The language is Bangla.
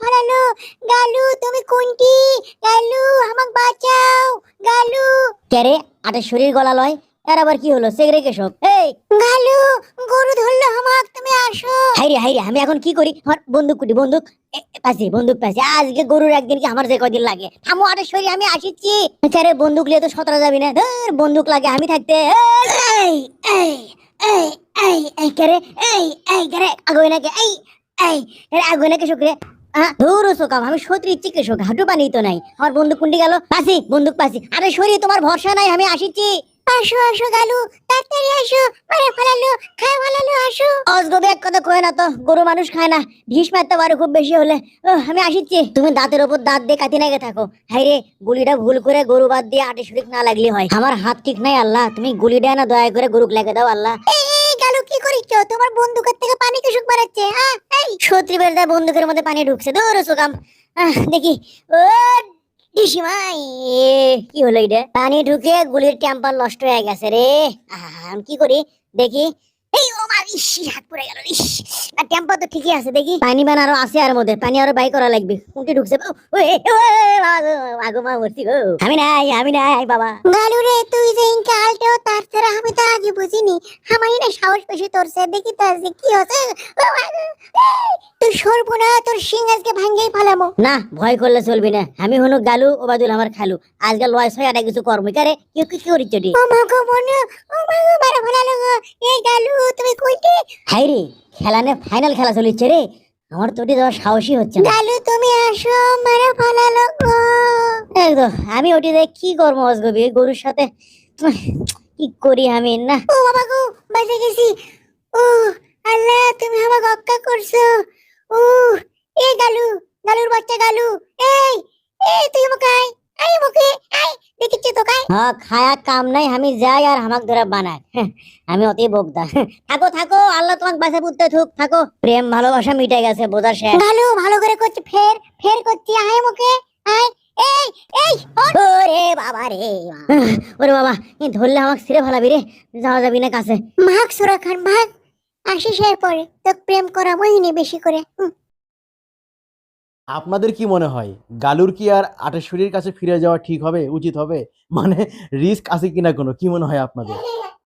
ফেলালো গালু তুমি কোনটি? গালু আমাক বাঁচাও। গালু। কেরে আটে শরীর গলা লয়। এর আবার কি হলো? সেগরে এই! গালু গরু ধরলো আমাক তুমি আসো। হাইরে হাইরে আমি এখন কি করি? আমার বন্দুক কুটি বন্দুক। বন্দুক আজকে গরুর একদিন কি আমার যে কদিন লাগে? থামো আটে শরীর আমি আসিছি কেরে বন্দুক লিয়ে তো সতরা যাবি না। ধর বন্দুক লাগে আমি থাকতে। এই এই এই এই এই কেরে এই এই কেরে আগুই নাকি এই এই এর আগুই নাকি শুকরে ধুর সোকাম আমি সত্যি ইচ্ছে হাঁটু পানি তো নাই। আমার বন্দুক কুন্ডি গেল? পাসি বন্দুক পাসি। আরে শরীর তোমার ভরসা নাই আমি আসিছি আসো আসো গালু তাড়াতাড়ি আসো মারে ফেলালো খায় ফেলালো আসো। অজগবে এক কথা কয় না তো গরু মানুষ খায় না ঢিস মারতে পারে খুব বেশি হলে। আমি আসিচ্ছি। তুমি দাঁতের ওপর দাঁত দিয়ে কাটি নাগে থাকো। হাই রে গুলিটা ভুল করে গরু বাদ দিয়ে আটে শরীর না লাগলে হয়। আমার হাত ঠিক নাই আল্লাহ। তুমি গুলিটা না দয়া করে গরুক লেগে দাও আল্লাহ। কি তোমার বন্দুকের থেকে পানি কুসুক হ্যাঁ এই। সত্যি বের বন্দুকের মধ্যে পানি ঢুকছে। দূর সুকাম। দেখি। ও কি হলো এটা? পানি ঢুকে গুলির টেম্পার নষ্ট হয়ে গেছে রে। আমি কি করি? দেখি। এই ও মার ইস হাত পড়ে গেল ইস। না টেম্পার তো ঠিকই আছে দেখি। পানি বান আরও আছে আর মধ্যে। পানি আরও বাই করা লাগবে। কোনটি ঢুকছে? ও, এ, আগো মা মরছি গো আমি নাই আমি নাই বাবা। তুই যে ইনকে আলটেও তার ছাড়া আমি তো আগে বুঝিনি। আমারই না সাহস বেশি তোরছে দেখি তো আজকে কি হচ্ছে। তুই সরবো না তোর সিং আজকে ভাঙ্গেই ফেলামো। না ভয় করলে চলবি না। আমি হলো গালু ওবাদুল আমার খালু। আজকে লয় ছয় আটা কিছু কর্ম। করে কেউ কি কি করিচ্ছ ও মা গো মনে ও মা গো মারা ফেলালো গো এই গালু তুমি কইতে হাই রে খেলা নে ফাইনাল খেলা চলিচ্ছে রে। আমার তো যাওয়ার সাহসই হচ্ছে না। গালু তুমি আসো মারা ফালালো গো। একদম আমি ওটি দেখ কি করব অজগবি? গরুর সাথে কি করি আমি না? ও বাবা গো বেঁচে গেছি। ও আল্লাহ তুমি আমার গক্কা করছ। ও এই গালু গালুর বাচ্চা গালু এই এই তুই আমাকে হ্যাঁ খায়া কাম নাই আমি যাই আর হামাক ধরে বানায় আমি অতি বোগদা থাকো থাকো আল্লাহ তোমাকে বাসা পুততে থুক থাকো প্রেম ভালোবাসা মিটে গেছে বোঝা শেষ গালু ভালো করে করছি ফের ফের করছি আয় আমাকে আয় এই এই। ওরে বাবা রে ওরে বাবা এই ধরলে আমাকে ছিঁড়ে ফেলাবি রে যাওয়া যাবি না কাছে মাঘ সুরা খান মাঘ আশিসের পরে তো প্রেম করা বইনি বেশি করে। আপনাদের কি মনে হয়, গালুর কি আর আটেশ্বরীর কাছে ফিরে যাওয়া ঠিক হবে, উচিত হবে? মানে রিস্ক আছে কিনা কোনো? কি মনে হয় আপনাদের?